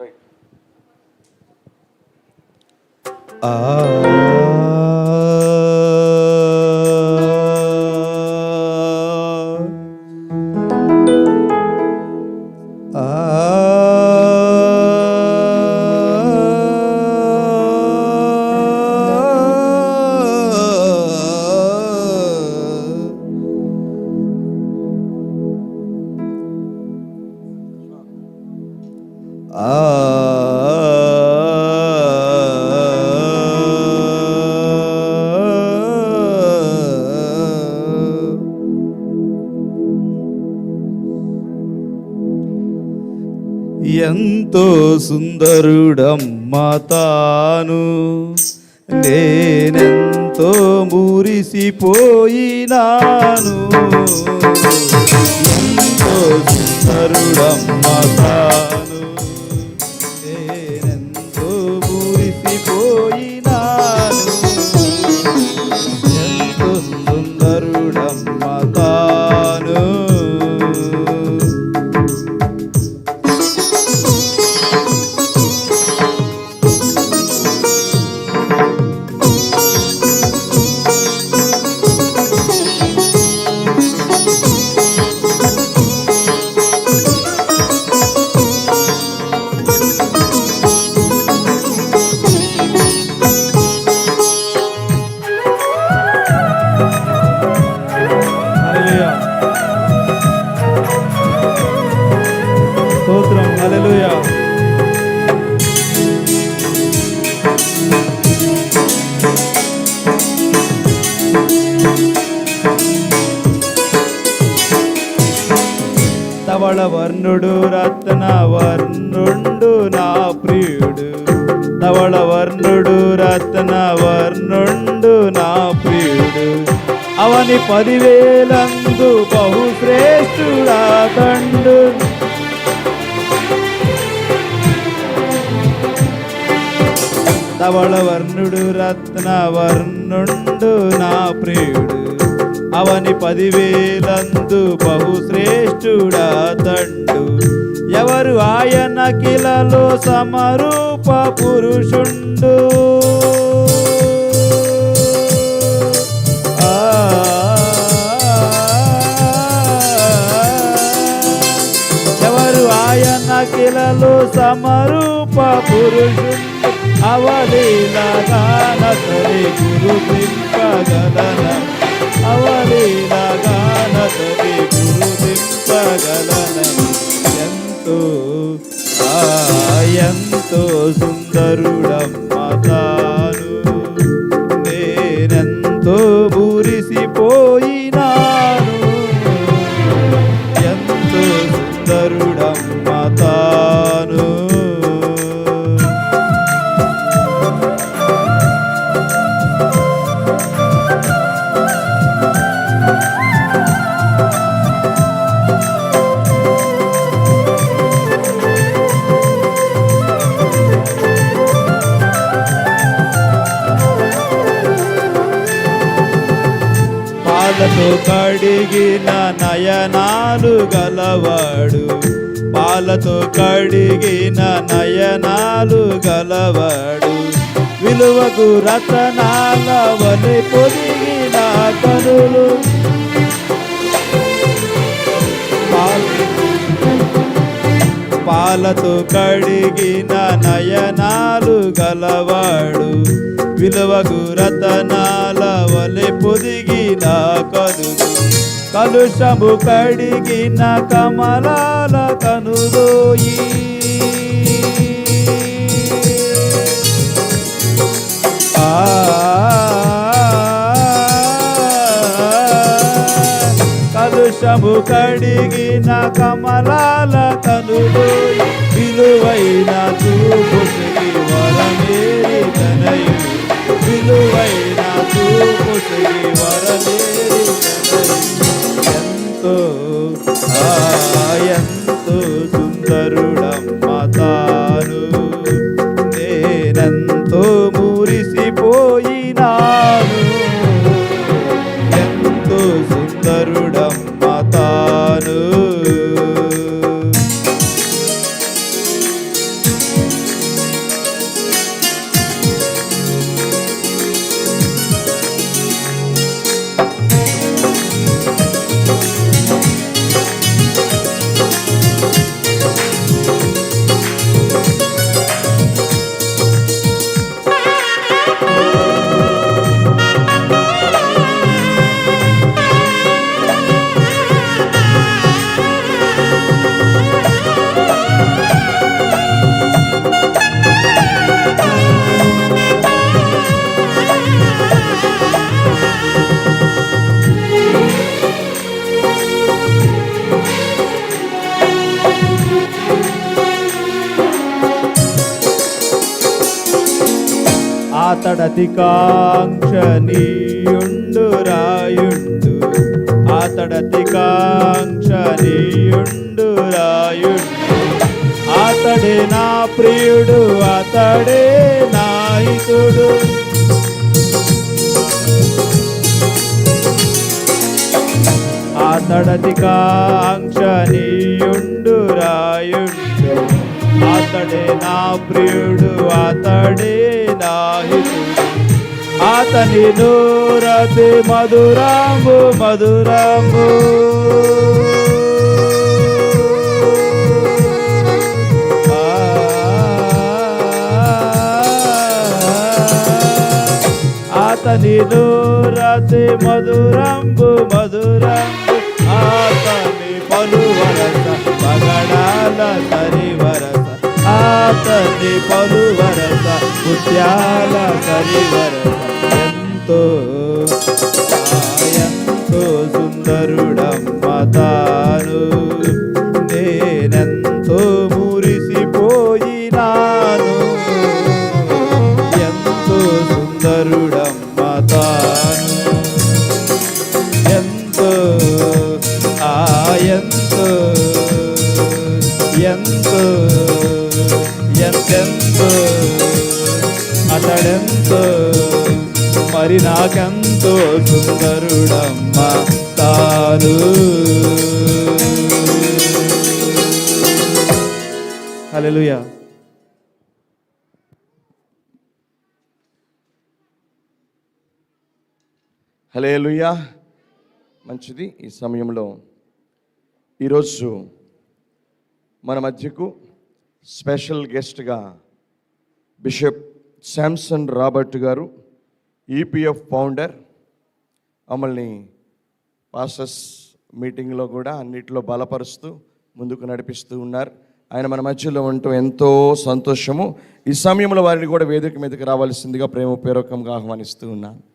Right ఆ ఎంతో సుందరుడమ్మా తాను నేనెంతో మురిసిపోయినాను. ఎంతో సుందరుడమ్మ హల్లెలూయా తవళ వర్ణుడు రత్న వర్ణుండు నా ప్రియుడు. తవళ వర్ణుడు రత్న వర్ణుండు నా ప్రియుడు. అవని పదివేలందు బహు తవళ వర్ణుడు రత్న వర్ణుండు నా ప్రియుడు అవని పదివేలందు బహుశ్రేష్ఠుడా తండు ఎవరు ఆయన కిలలో సమరూప పురుషుండు ఎవరు ఆయన కిలలో సమరూప పురుషుండు అవలీలగానతని గురుతింపగలన అవలీలగానతని గురుతింపగలన ఎంతో ఆ ఎంతో సుందరుడమ్మ. పాలతో కడిగిన నయనాలు గలవాడు. పాలతో కడిగిన నయనాలు గలవాడు. విలువకు రతనాల వలె పొదిగిన కనులు. పాల- పాలతో కడిగిన నయనాలు గలవాడు. విలువకు రతనాలు వలె పొదిగిన కనులు కలుషము కడిగిన కమలాల కనుదోయి కలుషము కడిగిన కమలాల కనులు విలువైన చూపుసిగి వరమేరి తనయు ఎంతో ఆ ఎంతో సుందరుడమ్మ తాను నేనెంతో మురిసిపోయినాను అతడతికాంక్షనీయుండు రాయుండు. అతడతికాంక్షనీయుండు రాయుండు. అతడే నా ప్రియుడు అతడే నా అతడతికాంక్షనీయుండు అతడతి రాయుండు. అతడే నా ప్రియుడు అతడే నా హితుడు. అతని నూరతి మధురాంబు మధురాంబు. అతని నూరతి మధురంబు మధురంబు. అతని పలు పగడాల సరి వరస పరువరత ముత్యాల సరి ఎంతో ఎంతో సుందరుడమ్మ నాకెంతో సుందరుడమ్మ తాను. హల్లెలూయా. హలేలుయా మంచిది ఈ సమయంలో. ఈరోజు మన మధ్యకు స్పెషల్ గెస్ట్గా బిషప్ శాంసన్ రాబర్ట్ గారు ఈపీఎఫ్ ఫౌండర్ మమ్మల్ని పాస్టర్స్ మీటింగ్లో కూడా అన్నిటిలో బలపరుస్తూ ముందుకు నడిపిస్తూ ఉన్నారు. ఆయన మన మధ్యలో ఉంటూ ఎంతో సంతోషము. ఈ సమయంలో వారిని కూడా వేదిక మీదకి రావాల్సిందిగా ప్రేమ పేరకంగా ఆహ్వానిస్తూ ఉన్నాను.